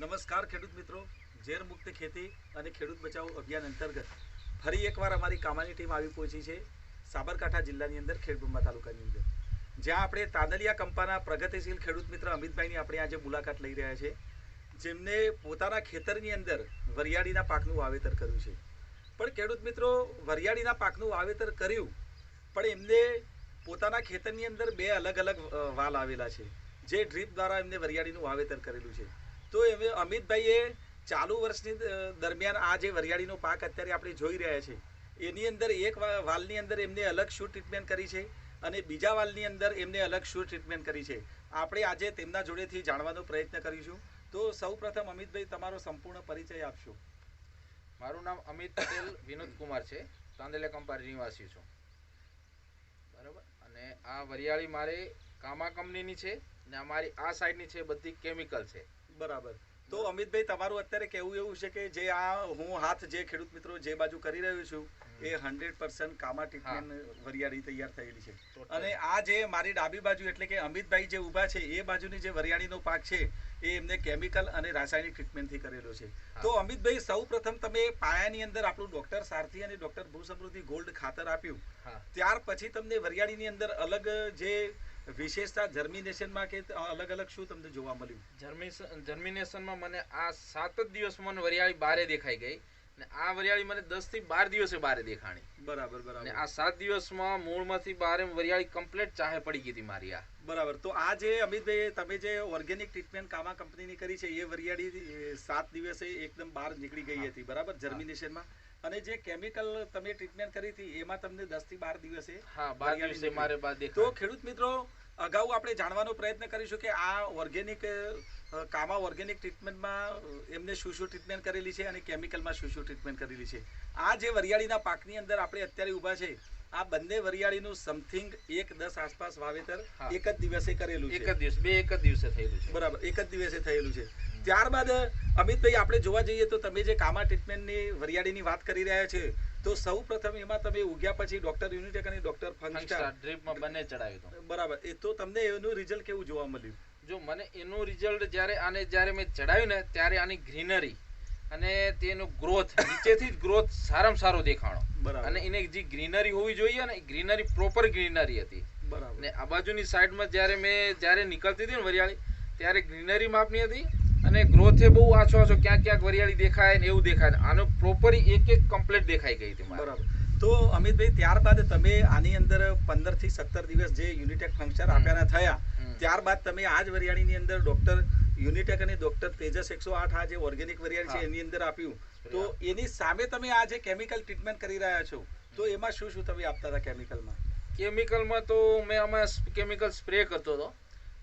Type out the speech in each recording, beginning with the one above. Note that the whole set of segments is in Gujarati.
નમસ્કાર ખેડૂત મિત્રો. ઝેર મુક્ત ખેતી અને ખેડૂત બચાવ અભિયાન અંતર્ગત ફરી એકવાર અમારી કામાની ટીમ આવી પહોંચી છે સાબરકાંઠા જિલ્લાની અંદર ખેડબ્રહ્મા તાલુકાની અંદર. જ્યાં આપણે તાદલિયા કંપાના પ્રગતિશીલ ખેડૂત મિત્ર અમિતભાઈની આપણે આજે મુલાકાત લઈ રહ્યા છે, જેમને પોતાના ખેતરની અંદર વરિયાળીના પાકનું વાવેતર કર્યું છે. પણ ખેડૂત મિત્રો, વરિયાળીના પાકનું વાવેતર કર્યું, પણ એમને પોતાના ખેતરની અંદર બે અલગ અલગ વાલ આવેલા છે. જે ડ્રીપ દ્વારા એમને વરિયાળીનું વાવેતર કરેલું છે. તો એમે અમિતભાઈએ ચાલુ વર્ષની દરમિયાન આ જે વરિયાળીનો પાક અત્યારે આપણે જોઈ રહ્યા છે, એની અંદર એક વાલની અંદર એમને અલગ શું ટ્રીટમેન્ટ કરી છે અને બીજા વાલની અંદર એમને અલગ શું ટ્રીટમેન્ટ કરી છે, આપણે આજે તેમના જોડેથી જાણવાનો પ્રયત્ન કરીશું. તો સૌપ્રથમ અમિતભાઈ, તમારો સંપૂર્ણ પરિચય આપશો. મારું નામ અમિત પટેલ, વિનોદ કુમાર છે, તાંદેલા કંપાર નિવાસી છું. બરાબર? અને આ વરિયાળી મારે કામા કંપનીની છે ને અમારી આ સાઈડની છે બધી કેમિકલ છે. બરાબર. તો અમિતભાઈ તમારું અત્યારે કેવું એવું છે કે જે આ હું હાથ જે ખેડૂત મિત્રો જે બાજુ કરી રહ્યો છું એ હંડ્રેડ પર્સન્ટ કામા ટ્રીટમેન્ટ વરિયાળી તૈયાર થયેલી છે. અને આ જે મારી ડાબી બાજુ એટલે કે અમિતભાઈ જે ઊભા છે એ બાજુની જે વરિયાળીનો પાક છે એ એમને કેમિકલ અને રાસાયણિક ટ્રીટમેન્ટથી કરેલો છે. તો અમિતભાઈ સૌ પ્રથમ તમે પાયાની અંદર આપણું ડોક્ટર સારથી અને ડોક્ટર ભૂ સમૃદ્ધિ ગોલ્ડ ખાતર આપ્યું. ત્યાર પછી તમને વરિયાળીની અંદર અલગ જે વિશેષતા જર્મિનેશનમાં કે અલગ અલગ શું તમને જોવા મળ્યું? જર્મિનેશનમાં મને આ સાત જ દિવસમાં વરિયાળી બારે દેખાઈ ગઈ ને આ વરિયાળી મને દસથી બાર દિવસે બારે દેખાણી. બરાબર બરાબર. આ સાત દિવસમાં મૂળમાંથી બારે વરિયાળી કમ્પ્લીટ ચાહે પડી ગઈ હતી મારી આ. બરાબર. તો આ જે અમિતભાઈ તમે જે ઓર્ગેનિક ટ્રીટમેન્ટ કામા કંપનીની કરી છે એ વરિયાળી સાત દિવસે એકદમ બહાર નીકળી ગઈ હતી. બરાબર? જર્મિનેશનમાં અને જે કેમિકલ તમે ટ્રીટમેન્ટ કરી હતી એમાં તમને દસથી બાર દિવસે હા બાર દિવસે મારે બાર તો ખેડૂત મિત્રો અગાઉ આપણે જાણવાનો પ્રયત્ન કરીશું કે આ ઓર્ગેનિક કામા ઓર્ગેનિક ટ્રીટમેન્ટમાં એમને શું શું ટ્રીટમેન્ટ કરેલી છે અને કેમિકલમાં શું શું ટ્રીટમેન્ટ કરેલી છે. આ જે વરિયાળીના પાકની અંદર આપણે અત્યારે ઊભા છે આ બંને વરિયાળીનું સમથિંગ એક દસ આસપાસ વાવેતર એક જ દિવસે કરેલું એક જ દિવસ બે એક જ દિવસે થયેલું છે. બરાબર એક જ દિવસે થયેલું છે. ત્યારબાદ અમિતભાઈ આપણે જોવા જઈએ તો તમે જે કામા ટ્રીટમેન્ટની વરિયાળીની વાત કરી રહ્યા છે તો સૌ પ્રથમ એમાં તમે ઉગ્યા પછી ડોક્ટર યુનિટેક અને ડોક્ટર ફંગસ્ટાર ડ્રીપમાં બંને ચડાવ્યું હતું. બરાબર. એ તો તમને એનું રિઝલ્ટ કેવું જોવા મળ્યું? જો મને એનું રિઝલ્ટ જ્યારે આને જ્યારે મેં ચડાવ્યું ને ત્યારે આની ગ્રીનરી અને તેનો ગ્રોથ નીચેથી જ ગ્રોથ સારામાં સારો દેખાણો. બરાબર. અને એને જે ગ્રીનરી હોવી જોઈએ ને ગ્રીનરી પ્રોપર ગ્રીનરી હતી. બરાબર. ને આ બાજુની સાઈડમાં જ્યારે મેં જ્યારે નીકળતી હતી ને વરિયાળી ત્યારે ગ્રીનરી માપની હતી અને ગ્રોથે બહુ આછો આછો ક્યાંક ક્યાંક વરિયાળી દેખાય ને એવું દેખાય આનો પ્રોપર એક એક કમ્પ્લીટ દેખાઈ ગઈ હતી બરાબર. તો અમિતભાઈ ત્યારબાદ તમે આની અંદર પંદરથી સત્તર દિવસ જે યુનિટેક ફંક્શન આપ્યાના થયા ત્યારબાદ તમે આ જ વરિયાળીની અંદર ડોક્ટર યુનિટેક અને ડોક્ટર તેજસ એકસો આઠ આ જે ઓર્ગેનિક વરિયાળી છે એની અંદર આપ્યું. તો એની સામે તમે આ જે કેમિકલ ટ્રીટમેન્ટ કરી રહ્યા છો તો એમાં શું શું તમે આપતા હતા કેમિકલમાં કેમિકલમાં તો મેં આમાં કેમિકલ સ્પ્રે કરતો હતો.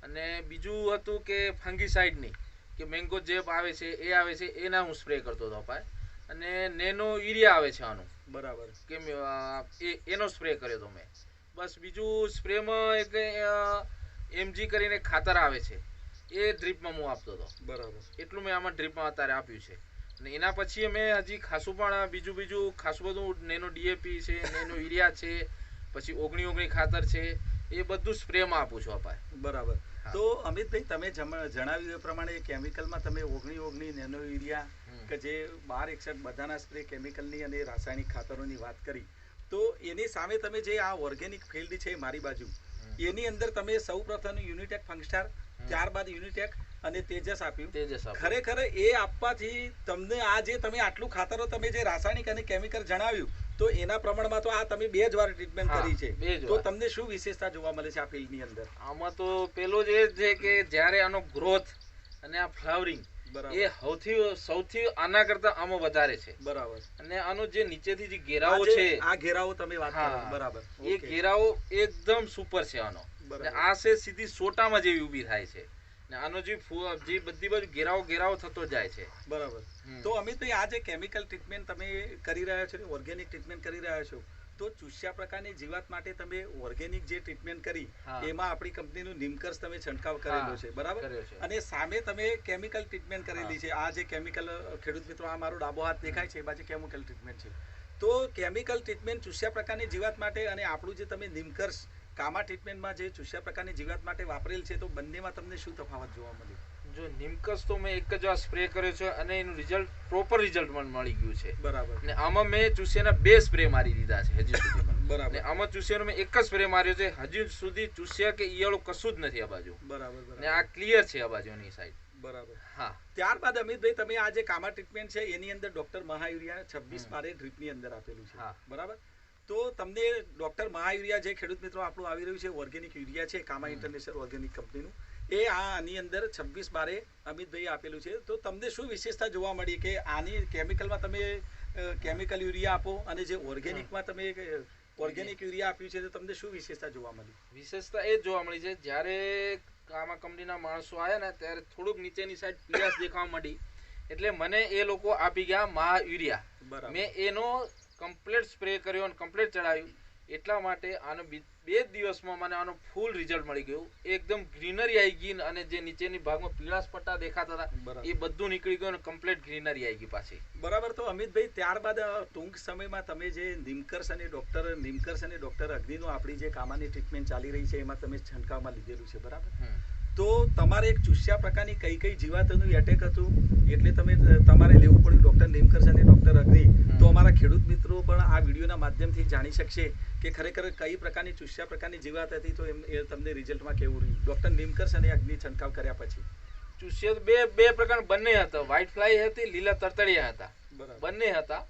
અને બીજું હતું કે ફંગીસાઇડની કે મેંગો જેપ આવે છે એ આવે છે એના હું સ્પ્રે કરતો હતો અપાય અને નેનો યુરિયા આવે છે આનું. બરાબર. કે એનો સ્પ્રે કર્યો હતો મેં. બસ બીજું સ્પ્રેમાં એક એમજી કરીને ખાતર આવે છે. એ ડ્રીપમાં હું આપતો હતો. બરાબર. એટલું મેં આમાં ડ્રીપમાં અત્યારે આપ્યું છે. અને એના પછી મેં હજી ખાસું પણ બીજું બીજું ખાસું બધું નેનો ડીએપી છે નેનો યુરિયા છે પછી ઓગણી ઓગણી ખાતર છે એ બધું સ્પ્રેમાં આપું છું અપાય બરાબર. તો અમિતભાઈ તમે જણાવ્યું એ પ્રમાણે કેમિકલમાં તમે ઓગણી ઓગણી નેનો યુરિયા કે જે બાર એકસઠ બધાના સ્પ્રે કેમિકલની અને રાસાયણિક ખાતરોની વાત કરી. તો એની સામે તમે જે આ ઓર્ગેનિક ફિલ્ડ છે મારી બાજુ એની અંદર તમે સૌ પ્રથમ યુનિટેક ફંગસ્ટાર ત્યારબાદ યુનિટેક અને તેજસ આપ્યું. તેજસ ખરેખર એ આપવાથી તમને આ જે તમે આટલું ખાતરો તમે જે રાસાયણિક અને કેમિકલ જણાવ્યું તો એના પ્રમાણમાં તો આ તમે બે જ વાર ટ્રીટમેન્ટ કરી છે. તો તમને શું વિશેષતા જોવા મળે છે આ ફિલ્ડની અંદર? આમાં તો પેલો જ એ છે કે જ્યારે આનો ગ્રોથ અને આ ફ્લાવરિંગ એ સૌથી સૌથી આના કરતા આમાં વધારે છે. બરાબર. અને આનો જે નીચેથી જે ઘેરાવો છે આ ઘેરાઓ તમે વાત કરો બરાબર. એ. ઘેરાવો એકદમ સુપર છે આનો. આ છે સીધી સોટામાં જેવી ઊભી થાય છે. આનો જે જે બધી બાજુ ઘેરાવ ઘેરાવ થતો જાય છે. બરાબર. તો અમિતભાઈ આ જે કેમિકલ ટ્રીટમેન્ટ તમે કરી રહ્યા છો ઓર્ગેનિક ટ્રીટમેન્ટ કરી રહ્યા છો તો ચૂસ્યા પ્રકારની જીવાત માટે તમે ઓર્ગેનિક જે ટ્રીટમેન્ટ કરી એમાં આપણી કંપનીનું નિમકર્સ તમે છંટકાવ કરેલો છે બરાબર? અને સામે તમે કેમિકલ ટ્રીટમેન્ટ કરેલી છે આ જે કેમિકલ ખેડૂત મિત્રો આ મારો ડાબો હાથ દેખાય છે એ બાજુ કેમિકલ ટ્રીટમેન્ટ છે. તો કેમિકલ ટ્રીટમેન્ટ ચૂસ્યા પ્રકારની જીવાત માટે અને આપણું જે તમે નિમકર્સ કામા ટ્રીટમેન્ટમાં જે ચૂસ્યા પ્રકારની જીવાત માટે વાપરેલ છે તો બંનેમાં તમને શું તફાવત જોવા મળ્યો? જો નિમકસ તો મેં એક જ વાર સ્પ્રે કર્યો છે અને એનું રિઝલ્ટ પ્રોપર રિઝલ્ટ મને મળી ગયું છે. બરાબર. ને આમાં મેં ચૂસિયાના બે સ્પ્રે મારી દીધા છે હજી સુધી બરાબર. આમાં ચૂસિયાનો મેં એક જ સ્પ્રે માર્યો છે. હજી સુધી ચૂસિયા કે ઈયળો કશું જ નથી આ બાજુ. બરાબર ને આ ક્લિયર છે આ બાજુની સાઈડ બરાબર. હા. ત્યારબાદ અમિતભાઈ તમે આ જે કામા ટ્રીટમેન્ટ છે એની અંદર ડોક્ટર મહાયુરિયા છવ્વીસ મારે ડ્રીપની અંદર આપેલું છે. હા. બરાબર? તો તમને ડોક્ટર મહાયુરિયા જે ખેડૂત મિત્રો આપણું આવી રહ્યું છે ઓર્ગેનિક યુરિયા છે કામા ઇન્ટરનેશનલ ઓર્ગેનિક કંપનીનું એ આ આની અંદર છવ્વીસ બારે અમિતભાઈ આપેલું છે. તો તમને શું વિશેષતા જોવા મળી કે આની કેમિકલમાં તમે કેમિકલ યુરિયા આપો અને જે ઓર્ગેનિકમાં તમે ઓર્ગેનિક યુરિયા આપ્યું છે તો તમને શું વિશેષતા જોવા મળી? વિશેષતા એ જ જોવા મળી છે જ્યારે આમાં કંપનીના માણસો આવ્યા ને ત્યારે થોડુંક નીચેની સાઈડ પીળાશ દેખાવા માંડી એટલે મને એ લોકો આપી ગયા મહા યુરિયા બરાબર. મેં એનો કમ્પ્લીટ સ્પ્રે કર્યો અને કમ્પ્લીટ ચડાવ્યું એટલા માટે આનો બે દિવસમાં મને આનો ફૂલ રિઝલ્ટ મળી ગયું. એકદમ ગ્રીનરી આવી ગઈ અને જે નીચેની ભાગમાં પીળાશ પટ્ટા દેખાતા હતા એ બધું નીકળી ગયું અને કમ્પ્લીટ ગ્રીનરી આવી ગઈ પાછી. બરાબર. તો અમિતભાઈ ત્યારબાદ ટૂંક સમયમાં તમે જે નિમકર્સ અને ડોક્ટર નિમકર્સ અને ડોક્ટર અગ્નિનું આપણી જે કામાની ટ્રીટમેન્ટ ચાલી રહી છે એમાં તમે છંટકાવમાં લીધેલું છે બરાબર. તો તમારે એક ચૂસ્યા પ્રકારની કઈ કઈ જીવાતોનું એટેક હતું? એટલે તમે તમારે લેવું પડ્યું ડોક્ટર નિમકર્ષ અને ડોક્ટર અગ્નિ. તો અમારા ખેડૂત મિત્રો પણ આ વિડીયોના માધ્યમથી જાણી શકશે કે ખરેખર કઈ પ્રકારની ચૂસ્યા પ્રકારની જીવાત હતી તો એમ એ તમને રિઝલ્ટમાં કેવું રહ્યું? ડોક્ટર નિમકર્ષ અને અગ્નિ છંટકાવ કર્યા પછી. ચૂસ્યા બે બે પ્રકાર બંને હતા. વ્હાઇટ ફ્લાય હતી લીલા તરતડિયા હતા. બંને હતા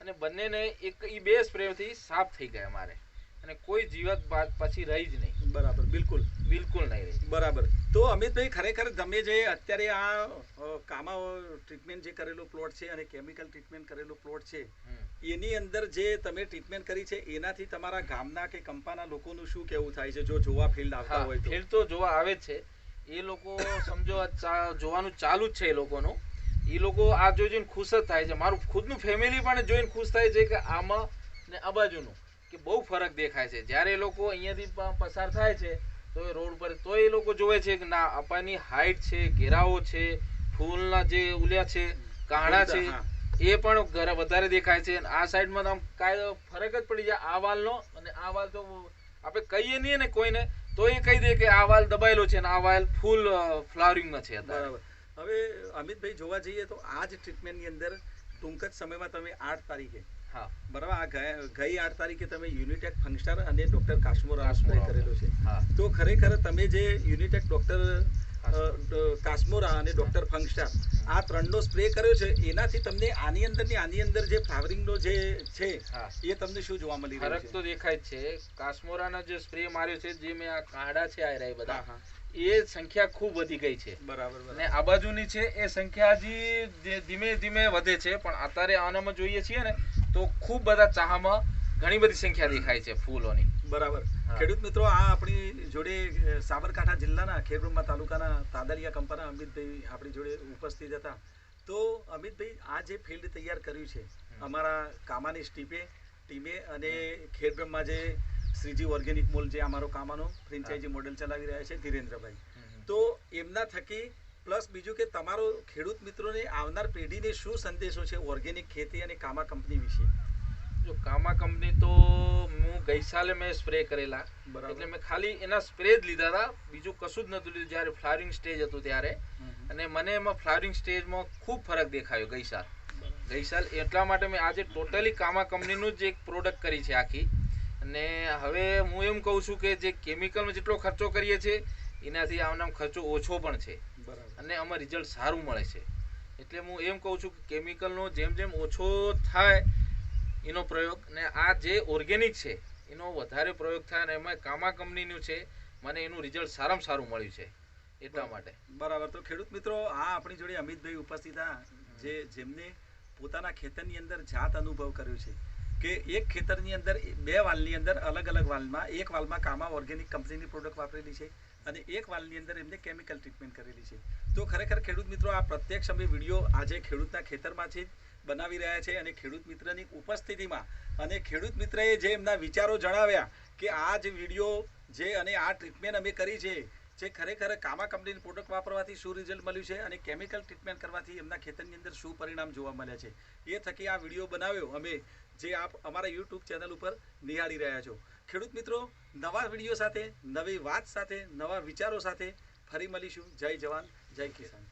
અને બંનેને એક એ બે સ્પ્રેથી સાફ થઈ ગયા મારે અને કોઈ જીવત બાદ પછી રહી જ નહીં. બરાબર બિલકુલ. બિલકુલ નહીં રહી. બરાબર. તો અમિતભાઈ ખરેખર તમે જે અત્યારે આ કામા ટ્રીટમેન્ટ જે કરેલું પ્લોટ છે અને કેમિકલ ટ્રીટમેન્ટ કરેલું પ્લોટ છે એની અંદર જે તમે ટ્રીટમેન્ટ કરી છે એનાથી તમારા ગામના કે કંપાના લોકોનું શું કેવું થાય છે? જો જોવા ફિલ્ડ આવતા હોય ફિલ્ડ તો જોવા આવે છે. એ લોકો સમજો જોવાનું ચાલુ જ છે એ લોકોનું. એ લોકો આ જોઈ જોઈને ખુશ જ થાય છે. મારું ખુદનું ફેમિલી પણ જોઈને ખુશ થાય છે કે આમાં ને આ બાજુનું. કે બહુ ફરક દેખાય છે. જ્યારે લોકો અહીંયાથી પસાર થાય છે તો એ રોડ પર તો એ લોકો જોવે છે કે ના અપાની હાઈટ છે ઘેરાવો છે ફૂલના જે ઉલ્યા છે કાણા છે એ પણ વધારે દેખાય છે. આ સાઈડમાં આમ કાંઈ ફરક જ પડી જાય. આ વાલનો અને આ વાલ તો આપણે કહીએ નહીં ને કોઈને તો એ કહી દે કે આ વાલ દબાયેલો છે અને આ વાલ ફૂલ ફ્લાવરિંગમાં છે બરાબર. હવે અમિતભાઈ જોવા જઈએ તો આ જ ટ્રીટમેન્ટની અંદર ટૂંક જ સમયમાં તમે આઠ તારીખે હા બરાબર. આ ગઈ આઠ તારીખે તમે યુનિટેક ફંક્શન અને ડોક્ટર કાશ્મોરા કરેલો છે. તો ખરેખર તમે જે યુનિટેક ડોક્ટર કાશ્મોરા અને ડોક્ટર ફંક્શન આ ત્રણનો સ્પ્રે કર્યો છે એનાથી તમને આની અંદરની આની અંદર જે ફ્લાવરિંગનો જે છે એ તમને શું જોવા મળી રહ્યું ફરક તો દેખાય છે. કાશ્મોરાના જે સ્પ્રે માર્યો છે જે મેં આ કાંડા છે આ રહ્યા બધા એ સંખ્યા ખૂબ વધી ગઈ છે. બરાબર આ બાજુની છે એ સંખ્યા હજી ધીમે ધીમે વધે છે પણ અત્યારે આનામાં જોઈએ છીએ ને તો ખૂબ બધા ચાહામાં ઘણી બધી સંખ્યા દેખાય છે ફૂલોની. બરાબર. ખેડૂત મિત્રો આ આપણી જોડે સાબરકાંઠા જિલ્લાના ખેડબ્રહ્મા તાલુકાના તાદલિયા કંપાના અમિતભાઈ આપણી જોડે ઉપસ્થિત હતા. તો અમિતભાઈ આ જે ફિલ્ડ તૈયાર કર્યું છે અમારા કામાની સ્ટીપે ટીમે અને ખેડબ્રહ્મા જે શ્રીજી ઓર્ગેનિક મોલ જે અમારો કામાનો ફ્રેન્ચાઇઝી મોડેલ ચલાવી રહ્યા છે ધીરેન્દ્રભાઈ. તો એમના થકી પ્લસ બીજું કે તમારો ખેડૂત મિત્રોને આવનાર પેઢીને શું સંદેશો છે ઓર્ગેનિક ખેતી અને કામા કંપની વિશે? જો કામા કંપની તો હું ગઈ સાલે મેં સ્પ્રે કરેલા. એટલે મેં ખાલી એના સ્પ્રે જ લીધા હતા. બીજું કશું જ નહોતું લીધું. જ્યારે ફ્લાવરિંગ સ્ટેજ હતું ત્યારે. અને મને એમાં ફ્લાવરિંગ સ્ટેજમાં ખૂબ ફરક દેખાયો ગઈ સાલ. ગઈ સાલ એટલા માટે મેં આજે ટોટલી કામા કંપનીનું જ એક પ્રોડક્ટ કરી છે આખી. અને હવે હું એમ કહું છું કે જે કેમિકલમાં જેટલો ખર્ચો કરીએ છીએ એનાથી આવનાર ખર્ચો ઓછો પણ છે. અને આમાં રિઝલ્ટ સારું મળે છે. એટલે હું એમ કહું છું કે કેમિકલનો જેમ જેમ ઓછો થાય એનો પ્રયોગ ને આ જે ઓર્ગેનિક છે એનો વધારે પ્રયોગ થાય અને એમાં કામા કંપનીનું છે મને એનું રિઝલ્ટ સારામાં સારું મળ્યું છે એટલા માટે. બરાબર. તો ખેડૂત મિત્રો આ આપણી જોડે અમિતભાઈ ઉપસ્થિત હતા જે જેમને પોતાના ખેતરની અંદર જાત અનુભવ કર્યો છે. કે એક ખેતરની અંદર બે વાલની અંદર અલગ અલગ વાલમાં, એક વાલમાં કામા ઓર્ગેનિક કંપનીની પ્રોડક્ટ વાપરેલી છે અને એક વાલની અંદર એમને કેમિકલ ટ્રીટમેન્ટ કરેલી છે. તો ખરેખર ખેડૂત મિત્રો, આ પ્રત્યક્ષ અમે વીડિયો આજે ખેડૂતના ખેતરમાંથી બનાવી રહ્યા છે અને ખેડૂત મિત્રની ઉપસ્થિતિમાં અને ખેડૂત મિત્રએ જે એમના વિચારો જણાવ્યા કે આ જે વીડિયો જે અને આ ટ્રીટમેન્ટ અમે કરી છે જે ખરેખર કામા કંપનીની પ્રોડક્ટ વાપરવાથી શું રિઝલ્ટ મળ્યું છે અને કેમિકલ ટ્રીટમેન્ટ કરવાથી એમના ખેતરની અંદર શું પરિણામ જોવા મળ્યા છે. એ થકી આ વીડિયો બનાવ્યો અમે જે આપ અમારા યુટ્યુબ ચેનલ ઉપર નિહાળી રહ્યા છો. ખેડૂત મિત્રો, નવા વીડિયો સાથે, નવી વાત સાથે, નવા વિચારો સાથે ફરી મળીશું. જય જવાન, જય કિસાન.